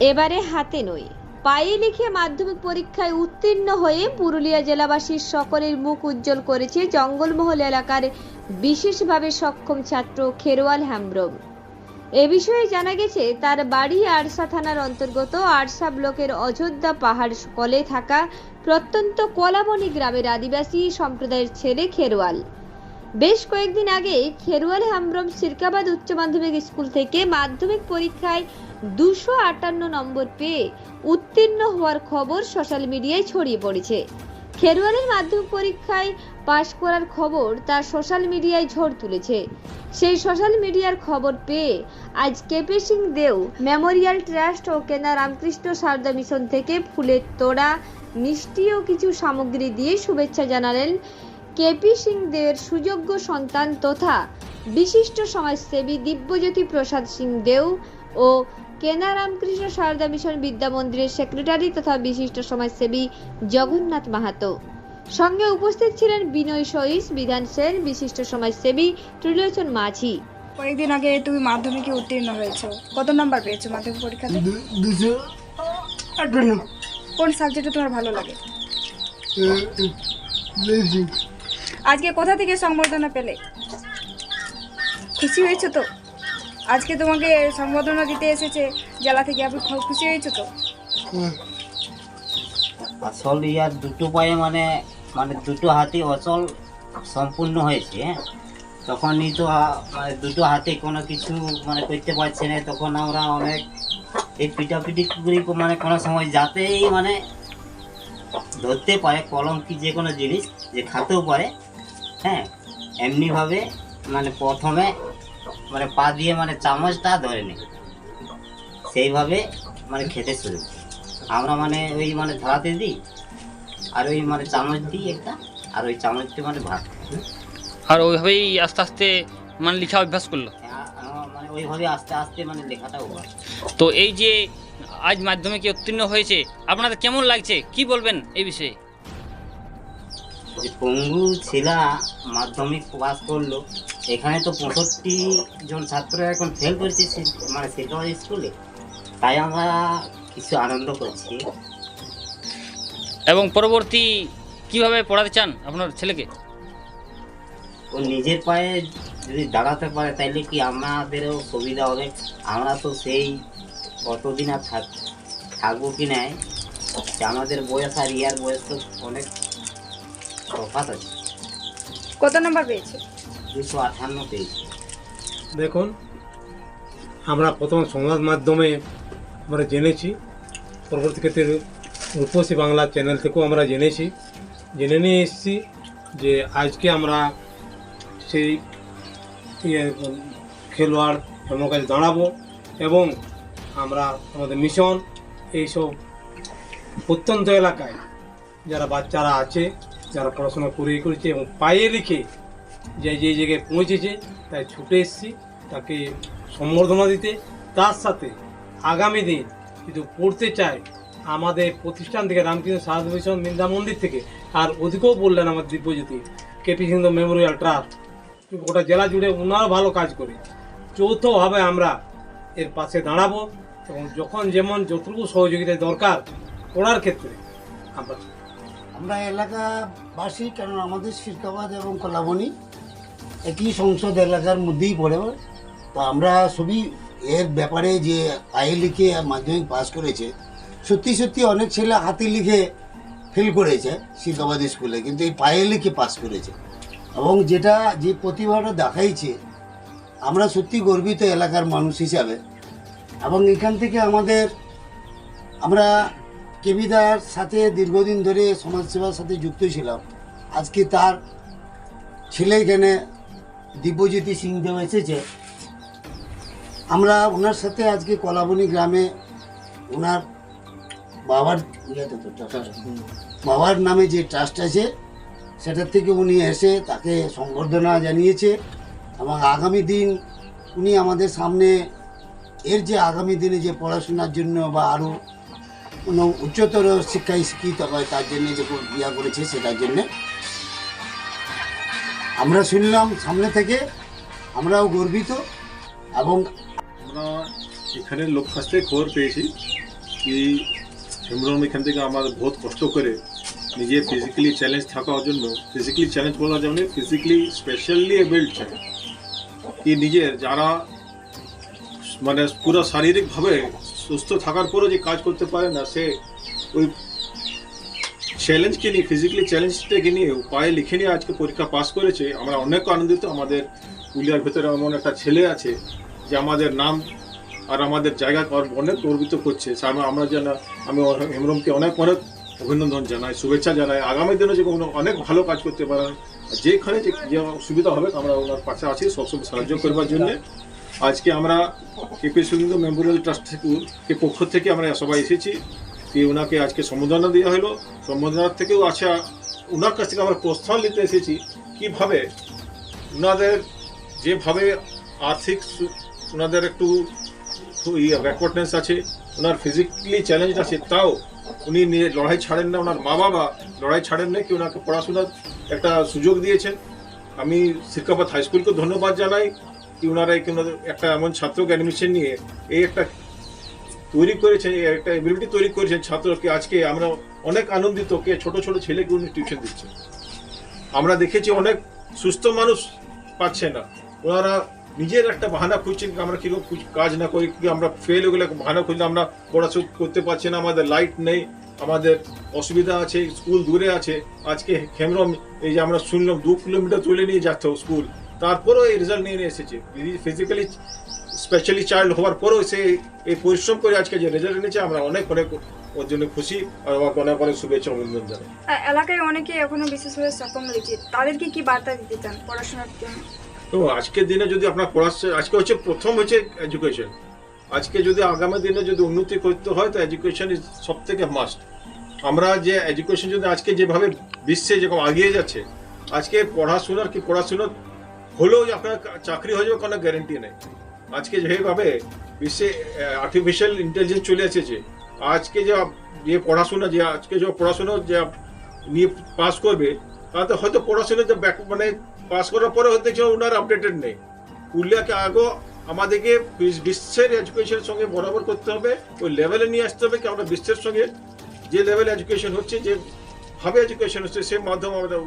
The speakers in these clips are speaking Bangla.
এবারে হাতে নয়। পায়ে লিখে মাধ্যমিক পরীক্ষায় উত্তীর্ণ হয়ে পুরুলিয়া জেলাবাসীর সকলের মুখ উজ্জ্বল করেছে জঙ্গলমহল এলাকার বিশেষভাবে সক্ষম ছাত্র খেরোয়াল হ্যামব্রম এ বিষয়ে জানা গেছে, তার বাড়ি আরসা থানার অন্তর্গত আরসা ব্লকের অযোধ্যা পাহাড় কলে থাকা প্রত্যন্ত কলাবনী গ্রামের আদিবাসী সম্প্রদায়ের ছেলে খেরোয়াল বেশ কয়েকদিন আগে খেরোয়াল হামরম সিরকাবাদ উচ্চ মাধ্যমিক স্কুল থেকে মাধ্যমিক পরীক্ষায় দুশো আটান্ন নম্বর পেয়ে উত্তীর্ণ হওয়ার খবর সোশ্যাল মিডিয়ায় ছড়িয়ে পড়েছে। খেরোয়ালের মাধ্যমিক পরীক্ষায় পাশ করার খবর তার সোশ্যাল মিডিয়ায় ঝড় তুলেছে। সেই সোশ্যাল মিডিয়ার খবর পেয়ে আজ KP Singh Deo Memorial trust ও কেনা রামকৃষ্ণ সারদা মিশন থেকে ফুলের তোড়া, মিষ্টি ও কিছু সামগ্রী দিয়ে শুভেচ্ছা জানালেন কেপি সিং দেওয়ের সুযোগ্য সন্তান তথা বিশিষ্ট সমাজসেবী দিব্যজ্যোতি প্রসাদ সিং দেও ও কেনা রামকৃষ্ণ সারদা মিশন বিদ্যা মন্দিরের সেক্রেটারি তথা বিশিষ্ট সমাজসেবী জগন্নাথ মাহাতো। সঙ্গে উপস্থিত ছিলেন বিনয় সহিস বিধান সেন বিশিষ্ট সমাজসেবী ত্রিলোচন মাঝি। কয়েকদিন আগে তুমি মাধ্যমিকে উত্তীর্ণ হয়েছো। কত নাম্বার পেয়েছ মাধ্যমিক পরীক্ষাতে দুশো আটান্ন কোন সাবজেক্টে তোমার ভালো লাগে? আজকে কোথা থেকে সংবর্ধনা পেলে? খুশি হয়েছো তো? আজকে তোমাকে সংবর্ধনা দিতে এসেছে জেলা থেকে। আপনি খুশি হয়েছো তো? আসল ইয়ার দুটো পায়ে মানে মানে দুটো হাতি অচল সম্পূর্ণ হয়েছে হ্যাঁ? তখনই তো মানে দুটো হাতে কোনো কিছু মানে করতে পারছে না তখন আমরা অনেক এই পিটাপিটি করি মানে কোনো সময় যাতেই মানে ধরতে পারে কলম কি যে কোনো জিনিস যে খাতেও পারে হ্যাঁ? এমনিভাবে মানে প্রথমে মানে পা দিয়ে মানে চামচটা ধরে নেই সেইভাবে মানে খেতে শুরু আমরা মানে ওই মানে ধরাতে দিই আর ওই মানে চামচ দিই একটা আর ওই চামচটি মানে ভাত। আর ওইভাবেই আস্তে আস্তে মানে লেখা অভ্যাস করল? আমার মানে ওইভাবে আস্তে আস্তে মানে লেখাটা ওভার তো এই যে আজ মাধ্যমিকে উত্তীর্ণ হয়েছে আপনাদের কেমন লাগছে? কি বলবেন এই বিষয়ে? যে পঙ্গু ছেলা মাধ্যমিক পাস করল এখানে তো পঁয়ষট্টি জন ছাত্র এখন ফেল করছে মানে সেরকম স্কুলে তাই আমরা কিছু আনন্দ করছি। এবং পরবর্তী কীভাবে পড়াতে চান আপনার ছেলেকে? ও নিজের পায়ে যদি দাঁড়াতে পারে তাইলে কি আমাদেরও সুবিধা হবে? আমরা তো সেই কতদিন আর থাক থাকব কি নাই? আমাদের বয়স আর ইয়ার বয়স তো অনেক তফাৎ আছে। কত নাম্বার পেয়েছ? দুশো আঠান্ন পেয়েছি। দেখুন আমরা প্রথম সংবাদ মাধ্যমে আমরা জেনেছি পরবর্তী ক্ষেত্রে রূপসী বাংলা চ্যানেল থেকেও আমরা জেনেছি। জেনে নিয়ে এসেছি যে আজকে আমরা সেই ইয়ে, খেলোয়াড় আমার কাছে দাঁড়াবো এবং আমরা আমাদের মিশন এইসব প্রত্যন্ত এলাকায় যারা বাচ্চারা আছে যারা পড়াশোনা করে করেছে এবং পায়ে লিখে যে যে জায়গায় পৌঁছেছে, তাই ছুটে এসেছি, তাকে সম্বর্ধনা দিতে। তার সাথে আগামী দিন কিন্তু পড়তে চায়, আমাদের প্রতিষ্ঠান থেকে রামকৃষ্ণ সারদা মিশন বৃন্দা মন্দির থেকে, আর অধিকও বললেন আমার Dibyajyoti, KP Singh memorial trust গোটা জেলা জুড়ে ওনারও ভালো কাজ করে। যৌথভাবে আমরা এর পাশে দাঁড়াবো এবং যখন যেমন যতটুকু সহযোগিতা দরকার, পড়ার ক্ষেত্রে আমরা আমরা এলাকাবাসী কারণ আমাদের শিরকাবাদ এবং কলাবনি একই সংসদ এলাকার মধ্যেই পড়ে। তো আমরা সবই এর ব্যাপারে যে আয়ে লিখে মাধ্যমিক পাস করেছে, সত্যি সত্যি অনেক ছেলে হাতে লিখে ফেল করেছে শিরকাবাদ স্কুলে, কিন্তু এই পায়ে লিখে পাস করেছে। এবং যেটা, যে প্রতিভাটা দেখাইছে, আমরা সত্যি গর্বিত এলাকার মানুষ হিসাবে। এবং এখান থেকে আমাদের, আমরা কেবিদার সাথে দীর্ঘদিন ধরে সমাজসেবার সাথে যুক্ত ছিলাম। আজকে তার ছেলে এখানে দিব্যজ্যোতি সিংদেও এসেছে। আমরা ওনার সাথে আজকে কলাবনি গ্রামে ওনার বাবার হুম, বাবার নামে যে ট্রাস্ট আছে সেটার থেকে উনি এসে তাকে সংবর্ধনা জানিয়েছে এবং আগামী দিন উনি আমাদের সামনে এর যে আগামী দিনে যে পড়াশোনার জন্য বা আরও কোনো উচ্চতর শিক্ষায় শিক্ষিত হয়, তার জন্যে যে ইয়া করেছে সেটার জন্যে। আমরা শুনলাম সামনে থেকে, আমরাও গর্বিত এবং আমরা এখানে লোক কাছ খবর পেয়েছি কি হেমব্রম এখান থেকে আমার বহুত কষ্ট করে নিজে ফিজিক্যালি চ্যালেঞ্জ থাকার জন্য ফিজিক্যালি চ্যালেঞ্জ বলা যাবে ফিজিক্যালি স্পেশালি এবিল্ড চাই কি নিজের যারা মানে পুরো শারীরিকভাবে সুস্থ থাকার পরও যে কাজ করতে পারে না, সে ওই চ্যালেঞ্জকে নিয়ে ফিজিক্যালি চ্যালেঞ্জটাকে নিয়ে পায়ে লিখে নিয়ে আজকে পরীক্ষা পাস করেছে। আমরা অনেক আনন্দিত। আমাদের পুলিয়ার ভেতরে এমন একটা ছেলে আছে যে আমাদের নাম আর আমাদের জায়গা অনেক গর্বিত করছে। আমরা যেন আমি হেমরমকে অনেক অনেক অভিনন্দন জানাই, শুভেচ্ছা জানাই। আগামী দিনে যে কোনো অনেক ভালো কাজ করতে পারেন। যেখানে যে সুবিধা হবে, আমরা ওনার পাশে আছি সবসময় সাহায্য করবার জন্য। আজকে আমরা কেপি সুরেন্দ্র মেমোরিয়াল ট্রাস্ট কে পক্ষ থেকে আমরা সবাই এসেছি কি ওনাকে আজকে সম্বোধনা দেওয়া হলো। সম্বোধনার থেকেও আচ্ছা ওনার কাছ থেকে আমরা প্রস্থান নিতে এসেছি কীভাবে ওনাদের যেভাবে আর্থিক ওনাদের একটু ব্যাকওয়ার্ডনেস আছে ওনার ফিজিক্যালি চ্যালেঞ্জ আছে, তাও উনি নিয়ে লড়াই ছাড়েন না ওনার মা বাবা লড়াই ছাড়েন না, কি ওনাকে পড়াশোনার একটা সুযোগ দিয়েছেন। আমি শিক্ষাপাত হাই স্কুলকে ধন্যবাদ জানাই। কি এই ওনাদের একটা এমন ছাত্রকে অ্যাডমিশন নিয়ে এই একটা তৈরি করেছেন একটা এবিলিটি তৈরি করেছেন ছাত্রকে। আজকে আমরা অনেক আনন্দিত কে ছোট ছোট ছেলেকে উনি টিউশন দিচ্ছেন। আমরা দেখেছি অনেক সুস্থ মানুষ পাচ্ছে না। ওনারা নিজের একটা বাহানা খুঁজছেন আমরা কীরকম কাজ না করি, কি আমরা ফেল হয়ে গেলে বাহানা খুঁজলে আমরা পড়াশোনা করতে পারছি না, আমাদের লাইট নেই, আমাদের অসুবিধা আছে স্কুল দূরে আছে। আজকে হেমরম এই যে আমরা শুনলাম দু কিলোমিটার তুলে নিয়ে যাচ্ছে স্কুল তারপরেও এই রেজাল্ট নিয়ে নিয়ে এসেছে। ফিজিক্যালি স্পেশালি চাইল্ড হওয়ার পরেও সে এই পরিশ্রম করে আজকে যে রেজাল্ট এনেছে আমরা অনেক অনেক ওর জন্য খুশি আর আমাকে অনেক অনেক শুভেচ্ছা অভিনন্দন জানাই। এলাকায় অনেকে এখনও বিশেষভাবে সক্ষম রয়েছে তাদেরকে কি বার্তা দিতে চান পড়াশোনার জন্য? তো আজকের দিনে যদি আপনার পড়াশোনা আজকে হচ্ছে প্রথম হচ্ছে এডুকেশন আজকে যদি আগামী দিনে যদি উন্নতি করতে হয় তো এডুকেশন ইজ সব থেকে মাস্ট আমরা যে এডুকেশন যদি আজকে যেভাবে বিশ্বে যেরকম এগিয়ে যাচ্ছে আজকে পড়াশোনার কি পড়াশোনার হলেও যে আপনার চাকরি হয়ে যাবে কোনো গ্যারেন্টি নেই। আজকে যেভাবে বিশ্বে আর্টিফিশিয়াল ইন্টেলিজেন্স চলে এসেছে, আজকে যে যে পড়াশোনা, যে আজকে যে পড়াশোনা যে নিয়ে পাস করবে, তাতে হয়তো পড়াশোনা যে ব্যাক মানে পাস করার পরে হয়তো দেখছি ওনার আপডেটেড নেই। পুরুলিয়াকে আগেও আমাদেরকে বিশ্বের এডুকেশনের সঙ্গে বরাবর করতে হবে, ওই লেভেলে নিয়ে আসতে হবে কি আমরা বিশ্বের সঙ্গে। যে লেভেল এডুকেশন হচ্ছে, যে ভাবে এডুকেশন হচ্ছে, সেই মাধ্যম আমরা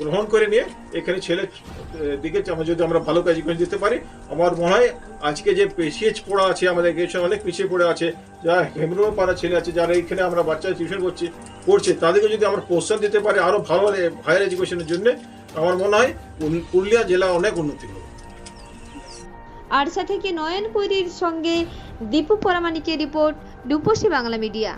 গ্রহণ করে নিয়ে এখানে ছেলে দিকে যদি আমরা ভালো এডুকেশন দিতে পারি, আমার মনে হয় আজকে যে পিছিয়ে পড়া আছে, আমাদের এডুকেশন অনেক পিছিয়ে পড়ে আছে যারা হেমরুমে পাড়া ছেলে আছে, যারা এখানে আমরা বাচ্চা টিউশন করছি পড়ছে তাদেরকে যদি আমরা প্রস্তাব দিতে পারি আরও ভালো হায়ার এডুকেশনের জন্য, আমার মনে হয় পুরুলিয়া জেলা অনেক উন্নতি হবে। আরসা থেকে নয়ন কৈরির সঙ্গে দীপু পরামানিকের রিপোর্ট রূপসী বাংলা মিডিয়া